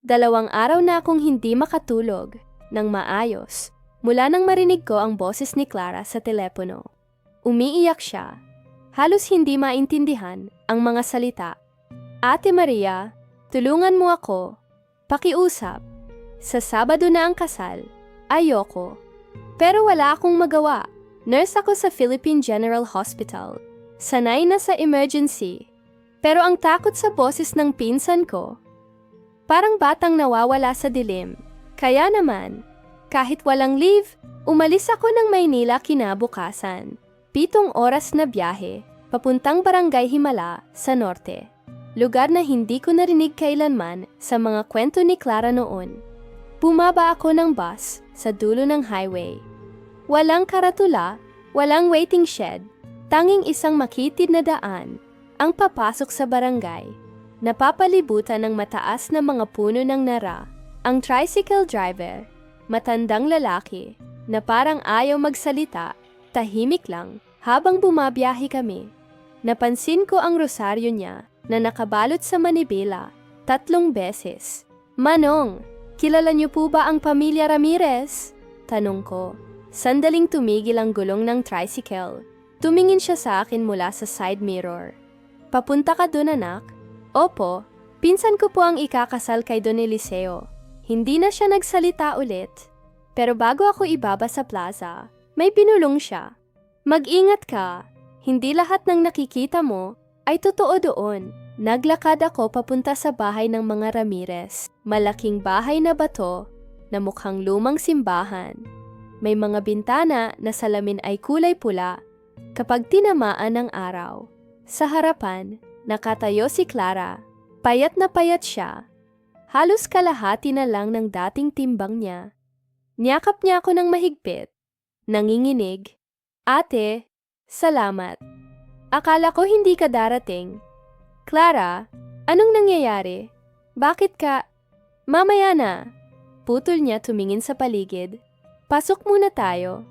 Dalawang araw na akong hindi makatulog ng maayos mula nang marinig ko ang boses ni Clara sa telepono. Umiiyak siya. Halos hindi maintindihan ang mga salita. Ate Maria, tulungan mo ako. Pakiusap. Sa Sabado na ang kasal. Ayoko. Pero wala akong magawa. Nurse ako sa Philippine General Hospital. Sanay na sa emergency. Pero ang takot sa boses ng pinsan ko, parang batang nawawala sa dilim. Kaya naman, kahit walang leave, umalis ako ng Maynila kinabukasan. Pitong oras na biyahe, papuntang Barangay Himala sa norte. Lugar na hindi ko narinig kailanman sa mga kwento ni Clara noon. Bumaba ako ng bus sa dulo ng highway. Walang karatula, walang waiting shed, tanging isang makitid na daan ang papasok sa barangay. Napapalibutan ng mataas na mga puno ng nara. Ang tricycle driver, matandang lalaki, na parang ayaw magsalita, tahimik lang habang bumabiyahe kami. Napansin ko ang rosaryo niya na nakabalot sa manibela tatlong beses. Manong, kilala niyo po ba ang pamilya Ramirez? Tanong ko. Sandaling tumigil ang gulong ng tricycle. Tumingin siya sa akin mula sa side mirror. Papunta ka doon anak? Opo, pinsan ko po ang ikakasal kay Don Eliseo. Hindi na siya nagsalita ulit. Pero bago ako ibaba sa plaza, may binulong siya. Mag-ingat ka, hindi lahat ng nakikita mo ay totoo doon. Naglakad ako papunta sa bahay ng mga Ramirez. Malaking bahay na bato na mukhang lumang simbahan. May mga bintana na salamin ay kulay pula kapag tinamaan ng araw. Sa harapan, nakatayo si Clara. Payat na payat siya. Halos kalahati na lang ng dating timbang niya. Niyakap niya ako ng mahigpit. Nanginginig. Ate, salamat. Akala ko hindi ka darating. Clara, anong nangyayari? Bakit ka... Mamaya na. Putol niya tumingin sa paligid. Pasok muna tayo.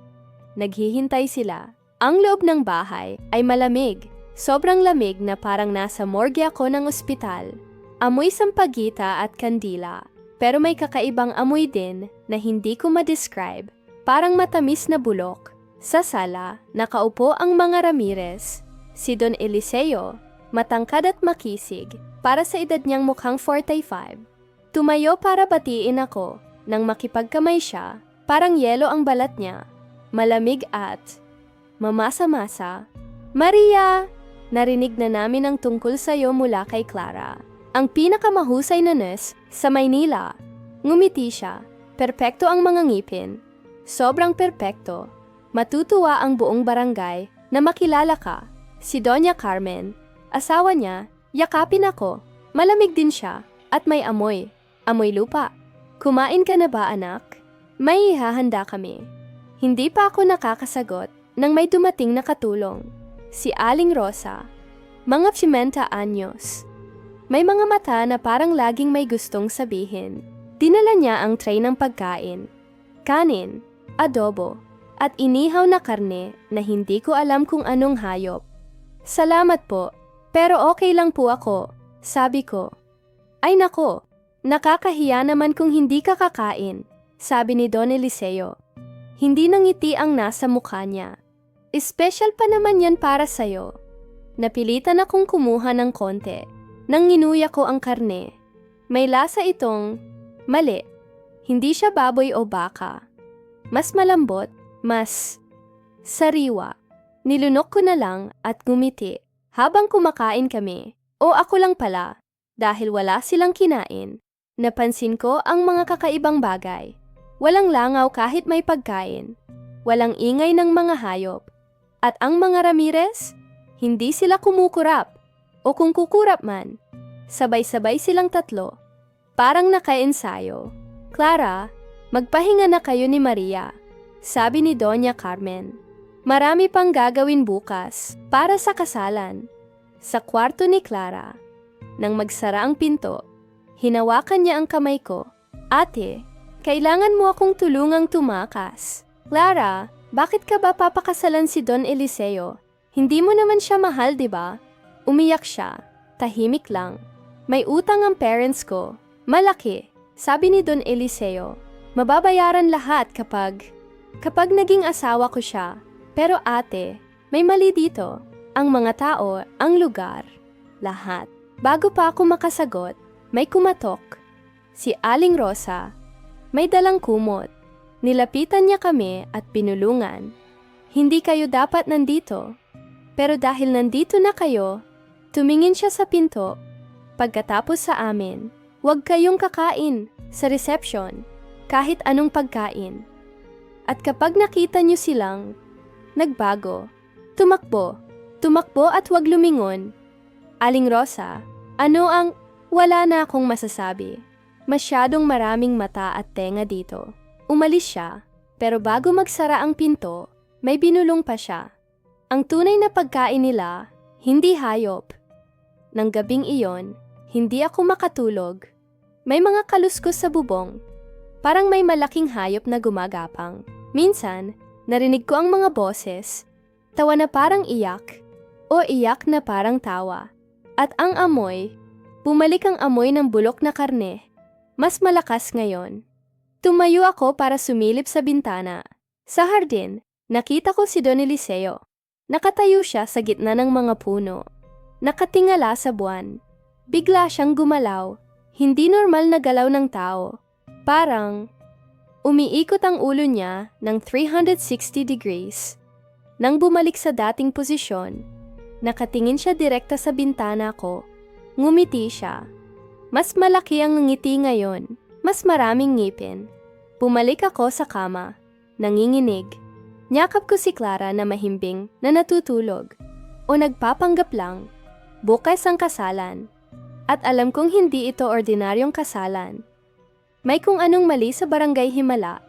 Naghihintay sila. Ang loob ng bahay ay malamig. Sobrang lamig na parang nasa morgue ako ng ospital. Amoy sampagita at kandila. Pero may kakaibang amoy din na hindi ko ma-describe. Parang matamis na bulok. Sa sala, nakaupo ang mga Ramirez. Si Don Eliseo, matangkad at makisig, para sa edad niyang mukhang 45. Tumayo para batiin ako, nang makipagkamay siya, parang yelo ang balat niya. Malamig at mamasa-masa. Maria! Narinig na namin ang tungkol sa iyo mula kay Clara. Ang pinakamahusay na nurse sa Maynila. Ngumiti siya. Perpekto ang mga ngipin. Sobrang perpekto. Matutuwa ang buong barangay na makilala ka. Si Doña Carmen. Asawa niya, yakapin ako. Malamig din siya at may amoy. Amoy lupa. Kumain ka na ba anak? May ihahanda kami. Hindi pa ako nakakasagot nang may dumating na katulong. Si Aling Rosa. Mga pimenta anyos. May mga mata na parang laging may gustong sabihin. Dinala niya ang tray ng pagkain. Kanin, adobo, at inihaw na karne na hindi ko alam kung anong hayop. Salamat po, pero okay lang po ako, sabi ko. Ay nako, nakakahiya naman kung hindi ka kakain, sabi ni Don Eliseo. Hindi nangiti ang nasa mukha niya. Special pa naman yan para sa'yo. Napilitan akong kumuha ng konti. Nang nginuya ko ang karne. May lasa itong mali. Hindi siya baboy o baka. Mas malambot, mas sariwa. Nilunok ko na lang at ngumiti habang kumakain kami. O ako lang pala, dahil wala silang kinain. Napansin ko ang mga kakaibang bagay. Walang langaw kahit may pagkain. Walang ingay ng mga hayop. At ang mga Ramirez, hindi sila kumukurap. O kung kukurap man, sabay-sabay silang tatlo. Parang nakaensayo. Clara, magpahinga na kayo ni Maria, sabi ni Doña Carmen. Marami pang gagawin bukas para sa kasalan. Sa kwarto ni Clara, nang magsara ang pinto, hinawakan niya ang kamay ko. Ate, kailangan mo akong tulungang tumakas. Clara, bakit ka ba papakasalan si Don Eliseo? Hindi mo naman siya mahal, di ba? Umiyak siya. Tahimik lang. May utang ang parents ko. Malaki. Sabi ni Don Eliseo, mababayaran lahat kapag... Kapag naging asawa ko siya. Pero ate, may mali dito. Ang mga tao, ang lugar, lahat. Bago pa ako makasagot, may kumatok. Si Aling Rosa, may dalang kumot. Nilapitan niya kami at pinulungan. Hindi kayo dapat nandito. Pero dahil nandito na kayo, tumingin siya sa pinto. Pagkatapos sa amin, huwag kayong kakain sa reception, kahit anong pagkain. At kapag nakita niyo silang nagbago, tumakbo, tumakbo at huwag lumingon. Aling Rosa, ano ang wala na akong masasabi. Masyadong maraming mata at tenga dito. Umalis siya, pero bago magsara ang pinto, may binulong pa siya. Ang tunay na pagkain nila, hindi hayop. Nang gabing iyon, hindi ako makatulog. May mga kaluskos sa bubong. Parang may malaking hayop na gumagapang. Minsan, narinig ko ang mga boses. Tawa na parang iyak. O iyak na parang tawa. At ang amoy, bumalik ang amoy ng bulok na karne. Mas malakas ngayon. Tumayo ako para sumilip sa bintana. Sa hardin, nakita ko si Don Eliseo. Nakatayo siya sa gitna ng mga puno. Nakatingala sa buwan. Bigla siyang gumalaw. Hindi normal na galaw ng tao. Parang umiikot ang ulo niya ng 360 degrees. Nang bumalik sa dating posisyon, nakatingin siya direkta sa bintana ko. Ngumiti siya. Mas malaki ang ngiti ngayon. Mas maraming ngipin. Bumalik ako sa kama. Nanginginig. Nyakap ko si Clara na mahimbing na natutulog. O nagpapanggap lang. Bukas ang kasalan. At alam kong hindi ito ordinaryong kasalan. May kung anong mali sa barangay Himala.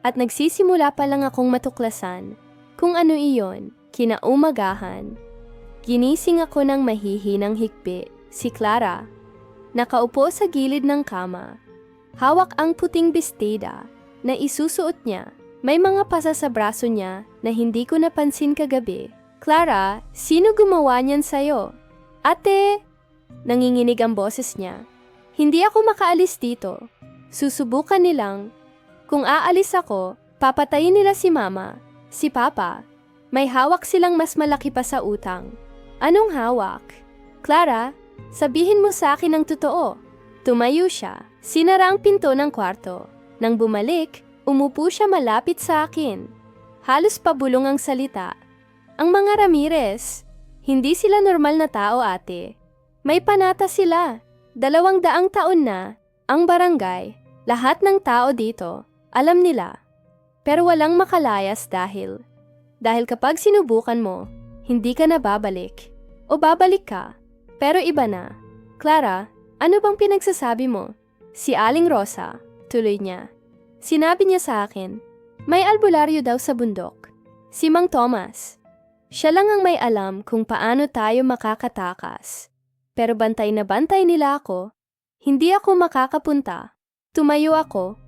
At nagsisimula pa lang akong matuklasan kung ano iyon, kinaumagahan. Ginising ako ng mahihinang hikbi, si Clara. Nakaupo sa gilid ng kama. Hawak ang puting bestida na isusuot niya. May mga pasa sa braso niya na hindi ko napansin kagabi. Clara, sino gumawa niyan sa'yo? Ate! Nanginginig ang boses niya. Hindi ako makaalis dito. Susubukan nilang. Kung aalis ako, papatayin nila si mama, si papa. May hawak silang mas malaki pa sa utang. Anong hawak? Clara, sabihin mo sa akin ang totoo. Tumayo siya. Sinara ang pinto ng kwarto. Nang bumalik, umupo siya malapit sa akin. Halos pabulong ang salita. Ang mga Ramirez, hindi sila normal na tao ate. May panata sila. Dalawang daang taon na, ang barangay, lahat ng tao dito, alam nila. Pero walang makalayas dahil, dahil kapag sinubukan mo, hindi ka na babalik. O babalik ka, pero iba na. Clara, ano bang pinagsasabi mo? Si Aling Rosa, tuloy niya. Sinabi niya sa akin, may albularyo daw sa bundok. Si Mang Thomas. Siya lang ang may alam kung paano tayo makakatakas. Pero bantay na bantay nila ako, hindi ako makakapunta. Tumayo ako.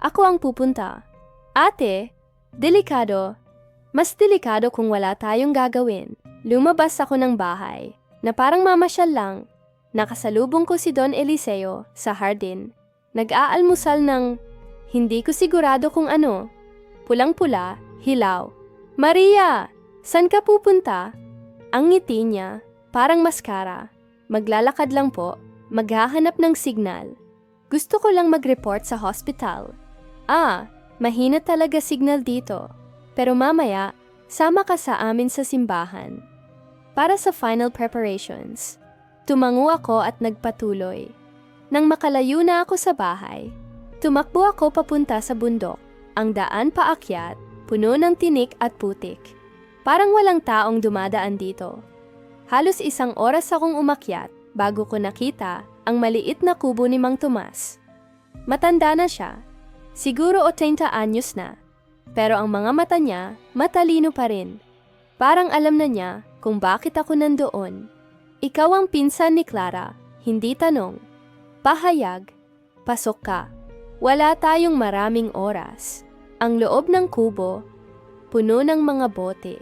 Ako ang pupunta. Ate, delikado. Mas delikado kung wala tayong gagawin. Lumabas ako ng bahay, na parang mamasyal lang. Nakasalubong ko si Don Eliseo sa hardin. Nag-aalmusal ng hindi ko sigurado kung ano. Pulang-pula, hilaw. Maria, san ka pupunta? Ang ngiti niya, parang maskara. Maglalakad lang po, maghahanap ng signal. Gusto ko lang mag-report sa hospital. Ah, mahina talaga signal dito. Pero mamaya, sama ka sa amin sa simbahan. Para sa final preparations, tumango ako at nagpatuloy. Nang makalayo na ako sa bahay, tumakbo ako papunta sa bundok. Ang daan paakyat, puno ng tinik at putik. Parang walang taong dumadaan dito. Halos isang oras akong umakyat bago ko nakita ang maliit na kubo ni Mang Tomas. Matanda na siya. Siguro 80 anyos na. Pero ang mga mata niya, matalino pa rin. Parang alam na niya kung bakit ako nandoon. Ikaw ang pinsan ni Clara, hindi tanong. Pahayag, pasok ka. Wala tayong maraming oras. Ang loob ng kubo, puno ng mga bote,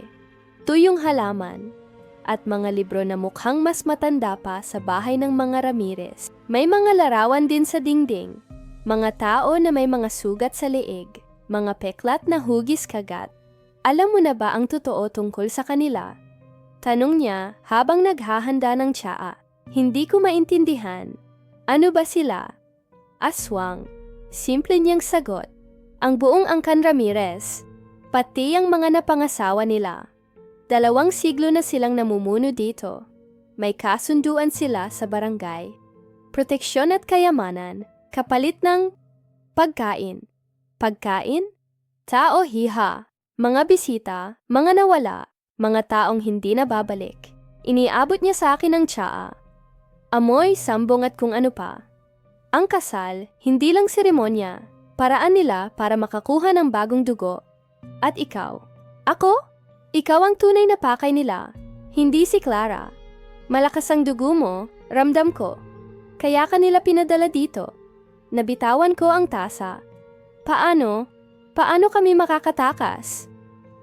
tuyong halaman, at mga libro na mukhang mas matanda pa sa bahay ng mga Ramirez. May mga larawan din sa dingding, Mga tao na may mga sugat sa leeg, mga peklat na hugis kagat. Alam mo na ba ang totoo tungkol sa kanila? Tanong niya habang naghahanda ng tsaa. Hindi ko maintindihan. Ano ba sila? Aswang. Simple niyang sagot. Ang buong Angkan Ramirez, pati ang mga napangasawa nila. Dalawang siglo na silang namumuno dito. May kasunduan sila sa barangay. Proteksyon at kayamanan, kapalit ng pagkain. Pagkain? Tao hiha. Mga bisita, mga nawala, mga taong hindi na babalik. Iniabot niya sa akin ang tsaa. Amoy, sambong at kung ano pa. Ang kasal, hindi lang seremonya, paraan nila para makakuha ng bagong dugo. At ikaw? Ako? Ikaw ang tunay na pakay nila, hindi si Clara. Malakas ang dugo mo, ramdam ko. Kaya kanila pinadala dito. Nabitawan ko ang tasa. Paano? Paano kami makakatakas?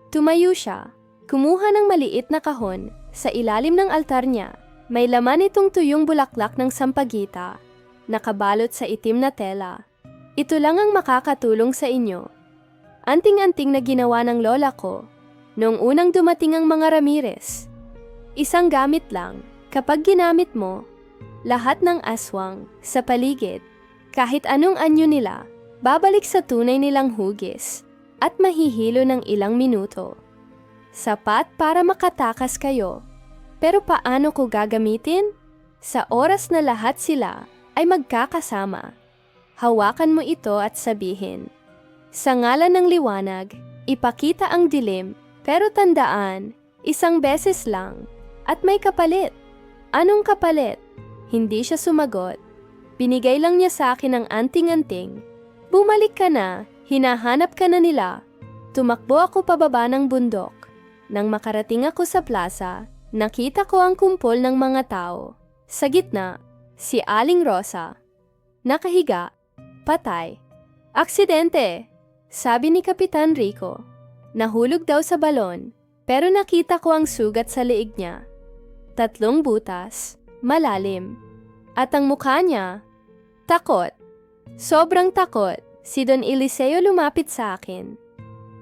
Tumayo siya, kumuha ng maliit na kahon sa ilalim ng altar niya. May laman itong tuyong bulaklak ng sampagita, nakabalot sa itim na tela. Ito lang ang makakatulong sa inyo. Anting-anting na ginawa ng lola ko noong unang dumating ang mga Ramirez. Isang gamit lang, kapag ginamit mo, lahat ng aswang sa paligid, kahit anong anyo nila, babalik sa tunay nilang hugis at mahihilo ng ilang minuto. Sapat para makatakas kayo. Pero paano ko gagamitin? Sa oras na lahat sila ay magkakasama. Hawakan mo ito at sabihin, Sa ngalan ng liwanag, ipakita ang dilim, pero tandaan, isang beses lang, at may kapalit. Anong kapalit? Hindi siya sumagot. Binigay lang niya sa akin ang anting-anting. Bumalik ka na, hinahanap ka na nila. Tumakbo ako pababa ng bundok. Nang makarating ako sa plaza, nakita ko ang kumpol ng mga tao. Sa gitna, si Aling Rosa. Nakahiga, patay. Aksidente, sabi ni Kapitan Rico. Nahulog daw sa balon, pero nakita ko ang sugat sa leeg niya. Tatlong butas, malalim. At ang mukha niya, takot. Sobrang takot. Si Don Eliseo lumapit sa akin.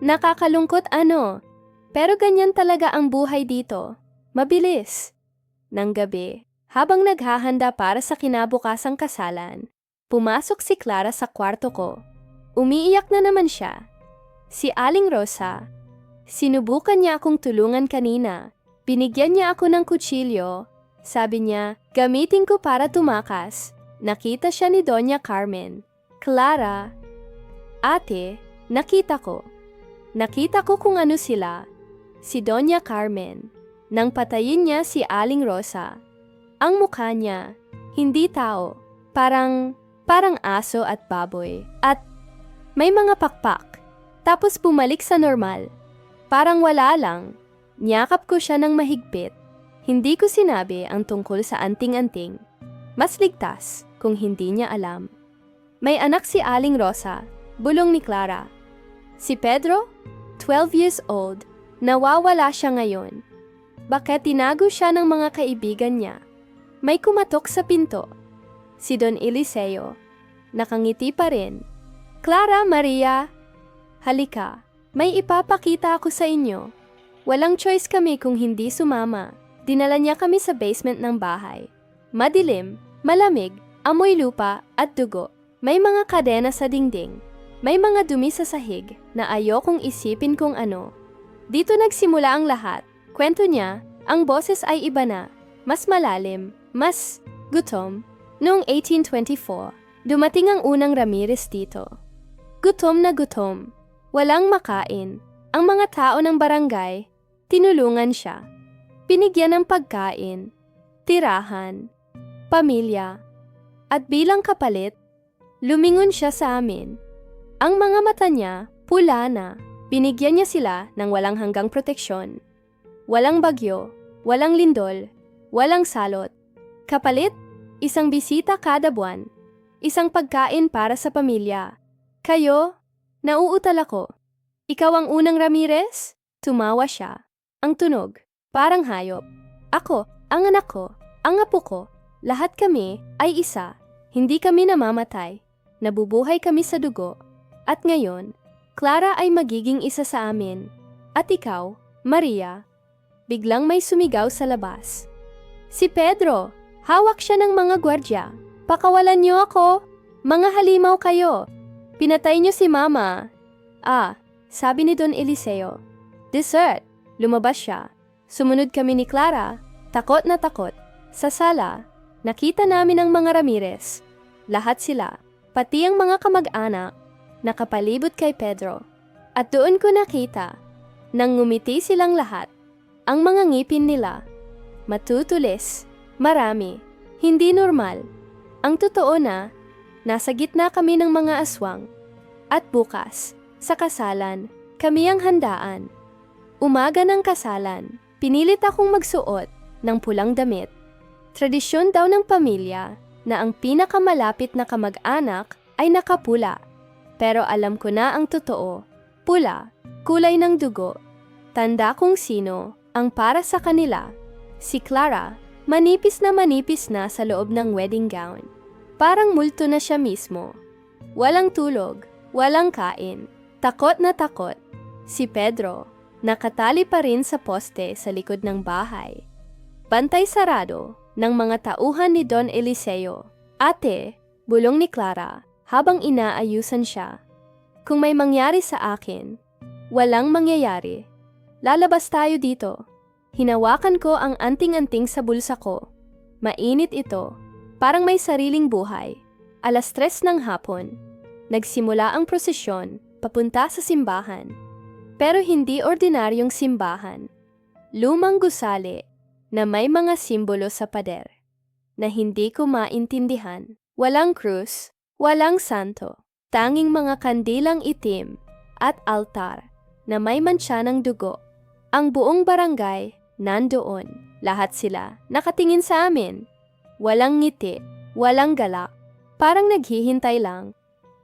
Nakakalungkot ano, pero ganyan talaga ang buhay dito. Mabilis. Nang gabi, habang naghahanda para sa kinabukasang kasalan, pumasok si Clara sa kwarto ko. Umiiyak na naman siya. Si Aling Rosa, sinubukan niya akong tulungan kanina. Binigyan niya ako ng kutsilyo. Sabi niya, gamitin ko para tumakas. Nakita siya ni Doña Carmen. Clara, ate, nakita ko. Nakita ko kung ano sila. Si Doña Carmen. Nang patayin niya si Aling Rosa. Ang mukha niya, hindi tao. Parang, parang aso at baboy. At may mga pakpak. Tapos bumalik sa normal. Parang wala lang. Niyakap ko siya ng mahigpit. Hindi ko sinabi ang tungkol sa anting-anting. Mas ligtas kung hindi niya alam. May anak si Aling Rosa, bulong ni Clara. Si Pedro, 12 years old, nawawala siya ngayon. Bakit tinago siya ng mga kaibigan niya? May kumatok sa pinto. Si Don Eliseo. Nakangiti pa rin. Clara, Maria, halika. May ipapakita ako sa inyo. Walang choice kami kung hindi sumama. Dinala niya kami sa basement ng bahay. Madilim, malamig, amoy lupa at dugo. May mga kadena sa dingding. May mga dumi sa sahig na ayokong isipin kung ano. Dito nagsimula ang lahat. Kwento niya, ang boses ay iba na. Mas malalim, mas gutom. Noong 1824, dumating ang unang Ramirez dito. Gutom na gutom. Walang makain. Ang mga tao ng barangay, tinulungan siya. Binigyan ng pagkain, tirahan, pamilya, at bilang kapalit, lumingon siya sa amin. Ang mga mata niya, pula na, binigyan niya sila ng walang hanggang proteksyon. Walang bagyo, walang lindol, walang salot. Kapalit, isang bisita kada buwan, isang pagkain para sa pamilya. Kayo, nauutal ako. Ikaw ang unang Ramirez? Tumawa siya. Ang tunog, parang hayop. Ako, ang anak ko, ang apo ko, lahat kami ay isa. Hindi kami namamatay. nabubuhay kami sa dugo. At ngayon, Clara ay magiging isa sa amin. At ikaw, Maria, biglang may sumigaw sa labas. Si Pedro, hawak siya ng mga gwardya. Pakawalan niyo ako. Mga halimaw kayo. Pinatay niyo si Mama. Ah, sabi ni Don Eliseo. Dessert. Lumabas siya. Sumunod kami ni Clara. Takot na takot. Sa sala, nakita namin ang mga Ramirez. Lahat sila, pati ang mga kamag-anak, nakapalibot kay Pedro. At doon ko nakita, nang ngumiti silang lahat, ang mga ngipin nila. Matutulis, marami, hindi normal. Ang totoo na, nasa gitna kami ng mga aswang. At bukas, sa kasalan, kami ang handaan. Umaga ng kasalan, pinilit akong magsuot ng pulang damit. Tradisyon daw ng pamilya na ang pinakamalapit na kamag-anak ay nakapula. Pero alam ko na ang totoo. Pula, kulay ng dugo. Tanda kung sino ang para sa kanila. Si Clara, manipis na manipis na sa loob ng wedding gown. Parang multo na siya mismo. Walang tulog, walang kain, takot na takot. Si Pedro, nakatali pa rin sa poste sa likod ng bahay. Bantay sarado ng mga tauhan ni Don Eliseo. Ate, bulong ni Clara habang inaayusan siya. Kung may mangyari sa akin, walang mangyayari. Lalabas tayo dito. Hinawakan ko ang anting-anting sa bulsa ko. Mainit ito, parang may sariling buhay. Alas tres ng hapon, nagsimula ang prosesyon papunta sa simbahan. Pero hindi ordinaryong simbahan. Lumang gusali na may mga simbolo sa pader na hindi ko maintindihan. Walang krus, walang santo, tanging mga kandilang itim at altar na may mantsa ng dugo. Ang buong barangay nandoon. Lahat sila nakatingin sa amin. Walang ngiti, walang galak. Parang naghihintay lang.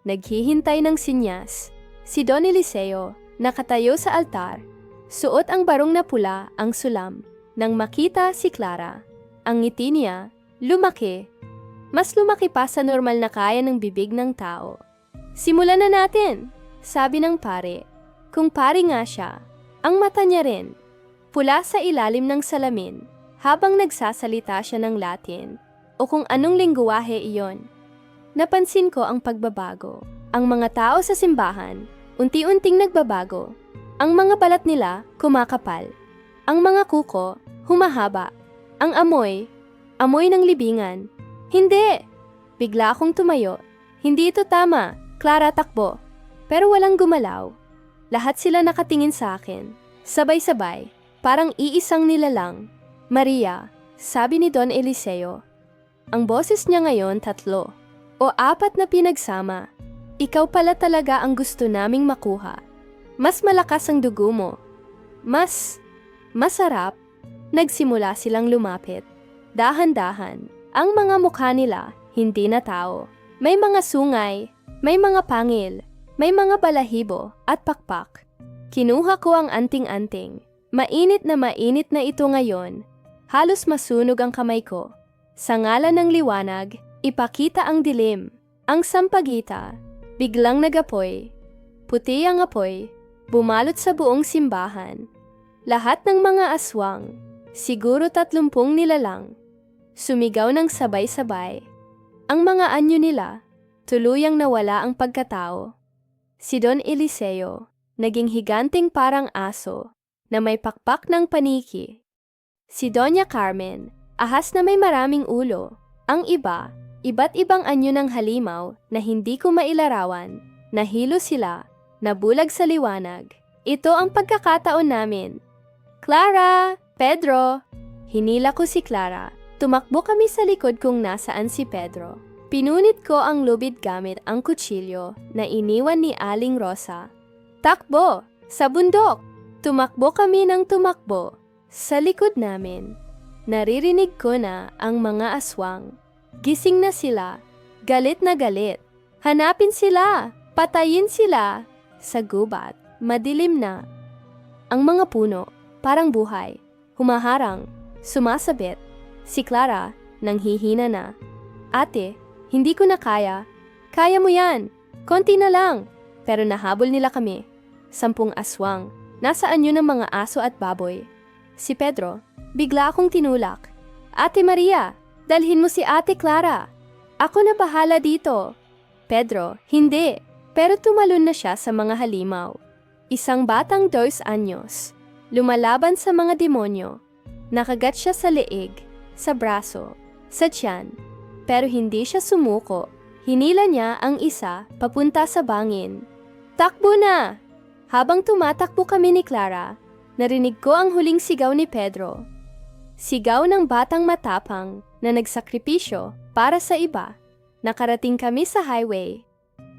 Naghihintay ng sinyas. Si Don Eliseo nakatayo sa altar. Suot ang barong na pula ang sulam. Nang makita si Clara, ang ngiti niya, lumaki. Mas lumaki pa sa normal na kaya ng bibig ng tao. Simulan na natin, sabi ng pare. Kung pare nga siya, ang mata niya rin. Pula sa ilalim ng salamin habang nagsasalita siya ng Latin o kung anong lingguwahe iyon. Napansin ko ang pagbabago. Ang mga tao sa simbahan, unti-unting nagbabago. Ang mga balat nila kumakapal. Ang mga kuko, humahaba. Ang amoy, amoy ng libingan. Hindi! Bigla akong tumayo. Hindi ito tama. Clara takbo. Pero walang gumalaw. Lahat sila nakatingin sa akin. Sabay-sabay. Parang iisang nila lang. Maria, sabi ni Don Eliseo. Ang boses niya ngayon tatlo. O apat na pinagsama. Ikaw pala talaga ang gusto naming makuha. Mas malakas ang dugo mo. Mas Masarap, nagsimula silang lumapit. Dahan-dahan, ang mga mukha nila hindi na tao. May mga sungay, may mga pangil, may mga balahibo at pakpak. Kinuha ko ang anting-anting. Mainit na mainit na ito ngayon. Halos masunog ang kamay ko. Sa ngalan ng liwanag, ipakita ang dilim. Ang sampagita, biglang nagapoy. Puti ang apoy, bumalot sa buong simbahan. Lahat ng mga aswang, siguro tatlumpung nilalang, sumigaw ng sabay-sabay. Ang mga anyo nila, tuluyang nawala ang pagkatao. Si Don Eliseo, naging higanting parang aso, na may pakpak ng paniki. Si Doña Carmen, ahas na may maraming ulo. Ang iba, iba't ibang anyo ng halimaw na hindi ko mailarawan. Nahilo sila, nabulag sa liwanag. Ito ang pagkakataon namin Clara! Pedro! Hinila ko si Clara. Tumakbo kami sa likod kung nasaan si Pedro. Pinunit ko ang lubid gamit ang kutsilyo na iniwan ni Aling Rosa. Takbo! Sa bundok! Tumakbo kami ng tumakbo. Sa likod namin, naririnig ko na ang mga aswang. Gising na sila. Galit na galit. Hanapin sila! Patayin sila! Sa gubat, madilim na. Ang mga puno, parang buhay, humaharang, sumasabit. Si Clara, nang hihina na. Ate, hindi ko na kaya. Kaya mo yan! Konti na lang! Pero nahabol nila kami. Sampung aswang. Nasaan yun ang mga aso at baboy? Si Pedro, bigla akong tinulak. Ate Maria, dalhin mo si Ate Clara. Ako na bahala dito. Pedro, hindi. Pero tumalon na siya sa mga halimaw. Isang batang dos anyos. Lumalaban sa mga demonyo. Nakagat siya sa leeg, sa braso, sa tiyan. Pero hindi siya sumuko. Hinila niya ang isa papunta sa bangin. Takbo na! Habang tumatakbo kami ni Clara, narinig ko ang huling sigaw ni Pedro. Sigaw ng batang matapang na nagsakripisyo para sa iba. Nakarating kami sa highway.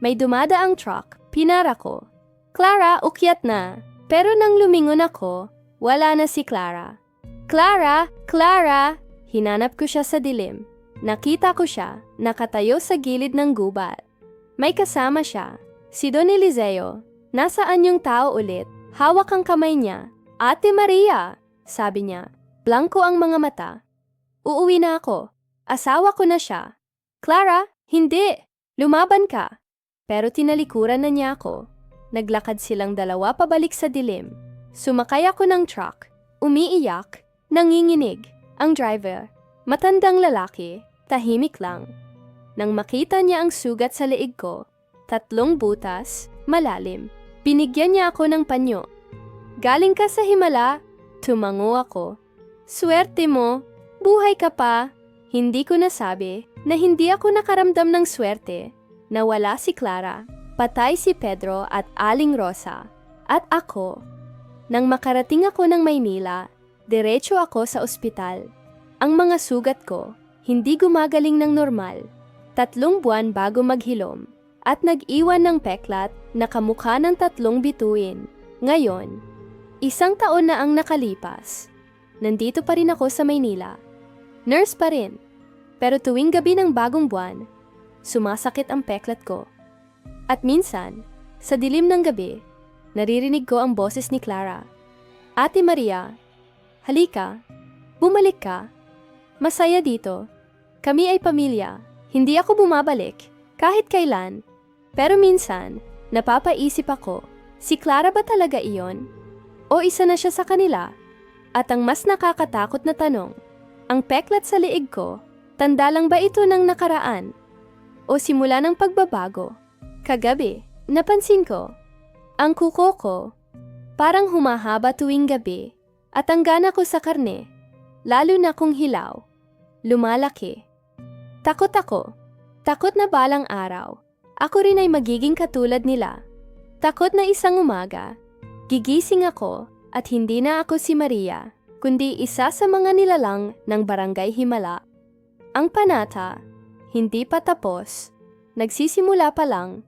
May dumadaang truck, pinara ko. Clara, ukyat na. Pero nang lumingon ako, wala na si Clara. Clara! Clara! Hinanap ko siya sa dilim. Nakita ko siya, nakatayo sa gilid ng gubat. May kasama siya, si Don Eliseo. Nasaan yung tao ulit? Hawak ang kamay niya. Ate Maria! Sabi niya. Blanco ang mga mata. Uuwi na ako. Asawa ko na siya. Clara, hindi! Lumaban ka! Pero tinalikuran na niya ako. Naglakad silang dalawa pabalik sa dilim. Sumakay ako ng truck. Umiiyak. Nanginginig. Ang driver. Matandang lalaki. Tahimik lang. Nang makita niya ang sugat sa leeg ko, tatlong butas, malalim, binigyan niya ako ng panyo. Galing ka sa himala, tumango ako. Swerte mo, buhay ka pa. Hindi ko nasabi na hindi ako nakaramdam ng swerte. Nawala si Clara, patay si Pedro at Aling Rosa, at ako. Nang makarating ako ng Maynila, diretso ako sa ospital. Ang mga sugat ko, hindi gumagaling ng normal. Tatlong buwan bago maghilom, at nag-iwan ng peklat na kamukha ng tatlong bituin. Ngayon, isang taon na ang nakalipas. Nandito pa rin ako sa Maynila. Nurse pa rin. Pero tuwing gabi ng bagong buwan, sumasakit ang peklat ko. At minsan, sa dilim ng gabi, naririnig ko ang boses ni Clara. Ate Maria, halika, bumalik ka. Masaya dito. Kami ay pamilya. Hindi ako bumabalik, kahit kailan. Pero minsan, napapaisip ako, si Clara ba talaga iyon? O isa na siya sa kanila? At ang mas nakakatakot na tanong, ang peklat sa liig ko, tanda lang ba ito ng nakaraan? O simula ng pagbabago? Kagabi, napansin ko, ang kuko ko, parang humahaba tuwing gabi, at ang gana ko sa karne, lalo na kung hilaw, lumalaki. Takot ako, takot na balang araw, ako rin ay magiging katulad nila. Takot na isang umaga, gigising ako at hindi na ako si Maria, kundi isa sa mga nilalang ng barangay Himala. Ang panata, hindi pa tapos, nagsisimula pa lang